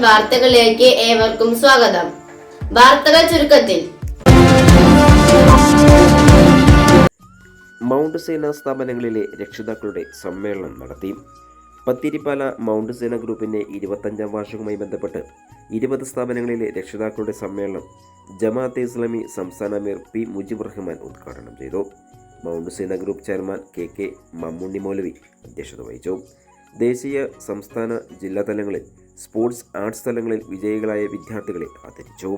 വാർത്തകളിലേക്ക് ഏവർക്കും സ്വാഗതം. വാർത്തകൾ ചുരുക്കത്തിൽ. മൗണ്ട് സേന സ്ഥാപനങ്ങളിലെ രക്ഷിതാക്കളുടെ സമ്മേളനം നടത്തി. പത്തിരിപ്പാല മൗണ്ട് സേന ഗ്രൂപ്പിന്റെ ഇരുപത്തഞ്ചാം വാർഷികവുമായി ബന്ധപ്പെട്ട് ഇരുപത് സ്ഥാപനങ്ങളിലെ രക്ഷിതാക്കളുടെ സമ്മേളനം ജമാഅത്തെ ഇസ്ലാമി സംസ്ഥാന മേയർ പി മുജീബ് റഹ്മാൻ ഉദ്ഘാടനം ചെയ്തു. Mount Sena group chairman K K Mammunni Moulavi അധ്യക്ഷത വഹിച്ചു. ദേശീയ സംസ്ഥാന ജില്ലാ തലങ്ങളിൽ സ്പോർട്സ് ആർട്സ് തലങ്ങളിൽ വിജയികളായ വിദ്യാർത്ഥികളെ ആദരിച്ചു.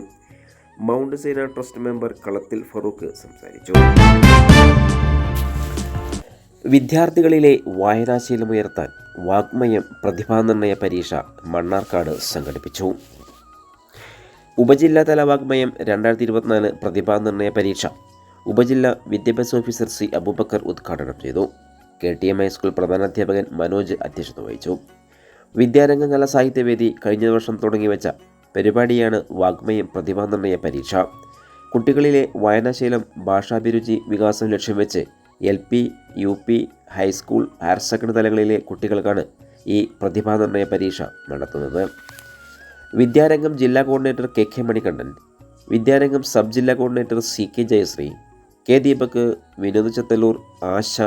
മൗണ്ട് സേന ട്രസ്റ്റ് മെമ്പർ കളത്തിൽ ഫറൂഖ് സംസാരിച്ചു. വിദ്യാർത്ഥികളിലെ വായനാശീലമുയർത്താൻ വാഗ്മയം പ്രതിഭാനിർണയ പരീക്ഷ മണ്ണാർക്കാട് സംഘടിപ്പിച്ചു. ഉപജില്ലാതല വാഗ്മയം രണ്ടായിരത്തി ഇരുപത്തിനാല് പ്രതിഭാനിർണയ പരീക്ഷ ഉപജില്ലാ വിദ്യാഭ്യാസ ഓഫീസർ സി അബൂബക്കർ ഉദ്ഘാടനം ചെയ്തു. K T M high school പ്രധാനാധ്യാപകൻ Manoj അധ്യക്ഷത വഹിച്ചു. വിദ്യാരംഗ കലാ സാഹിത്യവേദി കഴിഞ്ഞ വർഷം തുടങ്ങിവെച്ച പരിപാടിയാണ് വാഗ്മയം പ്രതിഭാനിർണയ പരീക്ഷ. കുട്ടികളിലെ വായനാശീലം ഭാഷാഭിരുചി വികാസം ലക്ഷ്യം വെച്ച് L P U P high school higher secondary തലങ്ങളിലെ കുട്ടികൾക്കാണ് ഈ പ്രതിഭാനിർണയ പരീക്ഷ നടത്തുന്നത്. വിദ്യാരംഗം ജില്ലാ coordinator K K Manikandan Vidyarangam sub ജില്ലാ coordinator C K Jayasree K Deepak Vinod Chathallur Asha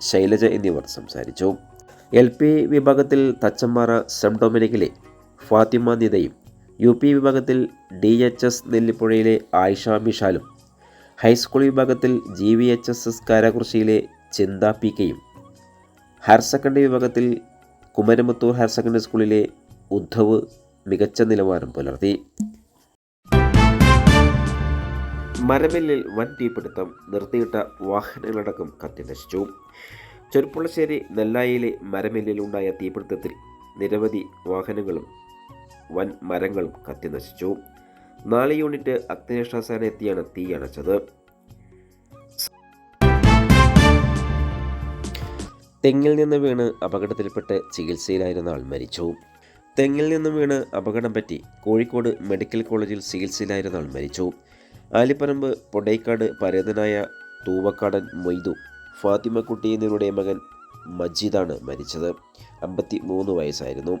Shailaja എന്നിവർ സംസാരിച്ചു. എൽ പി വിഭാഗത്തിൽ തച്ചമ്പാറ സബ് ഡൊമിനിക്കിലെ ഫാത്തിമ നിതയും യു പി വിഭാഗത്തിൽ ഡി എച്ച് എസ് നെല്ലിപ്പുഴയിലെ ആയിഷ മിഷാലും ഹൈസ്കൂൾ വിഭാഗത്തിൽ G V H S S കാരാകുർശിയിലെ Chintha P കെയും ഹയർ സെക്കൻഡറി വിഭാഗത്തിൽ കുമരമത്തൂർ ഹയർ സെക്കൻഡറി സ്കൂളിലെ ഉദ്ധവ് മികച്ച നിലവാരം പുലർത്തി. മരമില്ലിൽ വൻ തീപിടുത്തം നിർത്തിയിട്ട വാഹനങ്ങളടക്കം കത്തിനശിച്ചു ചെറുപ്പുളശ്ശേരി നെല്ലായിലെ മരമില്ലിലുണ്ടായ തീപിടുത്തത്തിൽ നിരവധി വാഹനങ്ങളും വൻ മരങ്ങളും കത്തിനശിച്ചു നാല് യൂണിറ്റ് അഗ്നിരക്ഷാസേന എത്തിയാണ് തീ അണച്ചത്. തെങ്ങിൽ നിന്ന് വീണ് അപകടത്തിൽപ്പെട്ട് ചികിത്സയിലായിരുന്ന ആൾ മരിച്ചു. തെങ്ങിൽ നിന്ന് വീണ് അപകടം പറ്റി കോഴിക്കോട് മെഡിക്കൽ കോളേജിൽ ചികിത്സയിലായിരുന്ന ആൾ മരിച്ചു. ആലിപ്പറമ്പ് പൊടൈക്കാട് പരേതനായ തൂവക്കാടൻ മൊയ്തു ഫാത്തിമക്കുട്ടി എന്നിവരുടെ മകൻ മജീദാണ് മരിച്ചത്. അമ്പത്തി മൂന്ന് വയസ്സായിരുന്നു.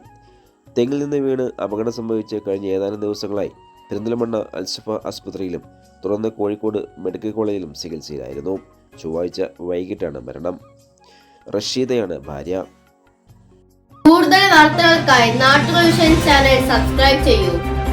തെങ്ങിൽ നിന്ന് വീണ് അപകടം സംഭവിച്ച് കഴിഞ്ഞ ഏതാനും ദിവസങ്ങളായി പെരിന്തൽമണ്ണ അൽസഫ ആസ്പത്രിയിലും തുടർന്ന് കോഴിക്കോട് മെഡിക്കൽ കോളേജിലും ചികിത്സയിലായിരുന്നു. ചൊവ്വാഴ്ച വൈകിട്ടാണ് മരണം. റഷീദയാണ് ഭാര്യ. കൂടുതൽ വാർത്തകൾക്കായി നാട്ടുകൾ സബ്സ്ക്രൈബ് ചെയ്യൂ.